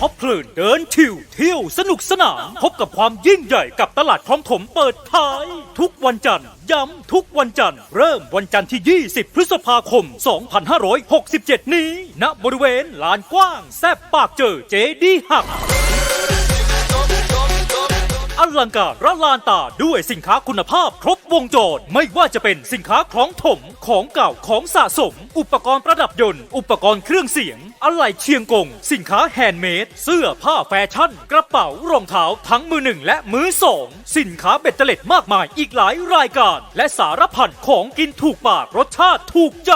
ช็อปเพลินเดินทิวเที่ยวสนุกสนานพบกับความยิ่งใหญ่กับตลาดคลองถมเปิดท้าย ทุกวันจันทร์ย้ำทุกวันจันทร์เริ่มวันจันทร์ที่ 20 พฤษภาคม 2567 นี้ ณบริเวณลานกว้าง แซบปากเจอเจดีหักอลังการระลานตาด้วยสินค้าคุณภาพครบวงจร ไม่ว่าจะเป็นสินค้าคล้องถมของเก่าของสะสม อุปกรณ์ประดับยนต์ อุปกรณ์เครื่องเสียง อะไหล่เชียงกง สินค้าแฮนด์เมด เสื้อผ้าแฟชั่น กระเป๋ารองเท้าทั้งมือหนึ่งและมือสอง สินค้าเบ็ดเตล็ดมากมายอีกหลายรายการ และสารพันของกินถูกปากรสชาติถูกใจ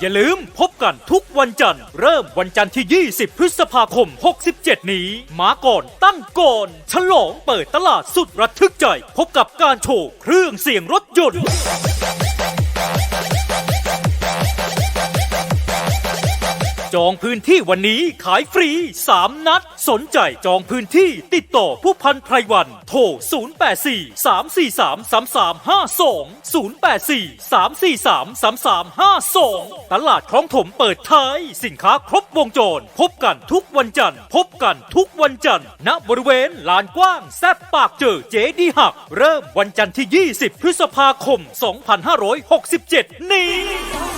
อย่าลืมพบกันทุกวันจันทร์ เริ่มวันจันทร์ที่ 20 พฤษภาคม 67 นี้ มาก่อนตั้งก่อน ฉลองเปิดตลาดสุดระทึกใจ พบกับการโชว์เครื่องเสียงรถยนต์ จองพื้นที่วันนี้ขายฟรี 3 นัด สนใจจองพื้นที่ติดต่อผู้พันไพรวัน โทร 084 343 3352 084 343 3352 ตลาดคลองถมเปิดท้าย สินค้าครบวงจร พบกันทุกวันจันทร์ พบกันทุกวันจันทร์ ณ บริเวณลานกว้าง แซบปากเจอเจดีหัก เริ่มวันจันทร์ที่ 20 พฤษภาคม 2567 นี้